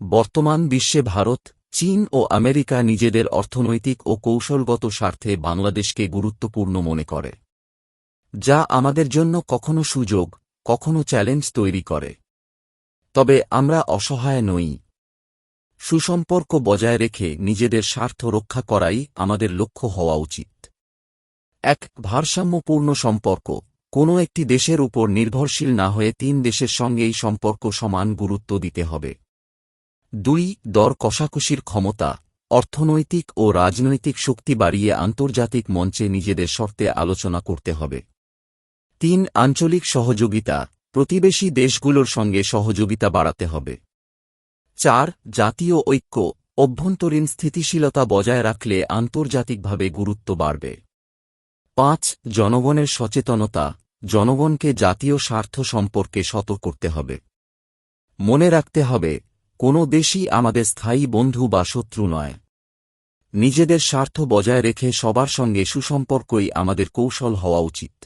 বর্তমান বিশ্বে ভারত, চীন ও আমেরিকা নিজেদের অর্থনৈতিক ও কৌশলগত স্বার্থে বাংলাদেশকে গুরুত্বপূর্ণ মনে করে, যা আমাদের জন্য কখনো সুযোগ, কখনো চ্যালেঞ্জ তৈরি করে। তবে আমরা অসহায় নই। সুসম্পর্ক বজায় রেখে নিজেদের স্বার্থ রক্ষা করাই আমাদের লক্ষ্য হওয়া উচিত। এক ভারসাম্যপূর্ণ সম্পর্ক, কোনো একটি দেশের উপর নির্ভরশীল না হয়ে তিন দেশের সঙ্গেই সম্পর্ক সমান গুরুত্ব দিতে হবে। দুই, দর কষাকষির ক্ষমতা, অর্থনৈতিক ও রাজনৈতিক শক্তি বাড়িয়ে আন্তর্জাতিক মঞ্চে নিজেদের শর্তে আলোচনা করতে হবে। তিন, আঞ্চলিক সহযোগিতা, প্রতিবেশী দেশগুলোর সঙ্গে সহযোগিতা বাড়াতে হবে। চার, জাতীয় ঐক্য, অভ্যন্তরীণ স্থিতিশীলতা বজায় রাখলে আন্তর্জাতিকভাবে গুরুত্ব বাড়বে। পাঁচ, জনগণের সচেতনতা, জনগণকে জাতীয় স্বার্থ সম্পর্কে সতর্ক করতে হবে। মনে রাখতে হবে কোনো দেশই আমাদের স্থায়ী বন্ধু বা শত্রু নয়। নিজেদের স্বার্থ বজায় রেখে সবার সঙ্গে সুসম্পর্কই আমাদের কৌশল হওয়া উচিত।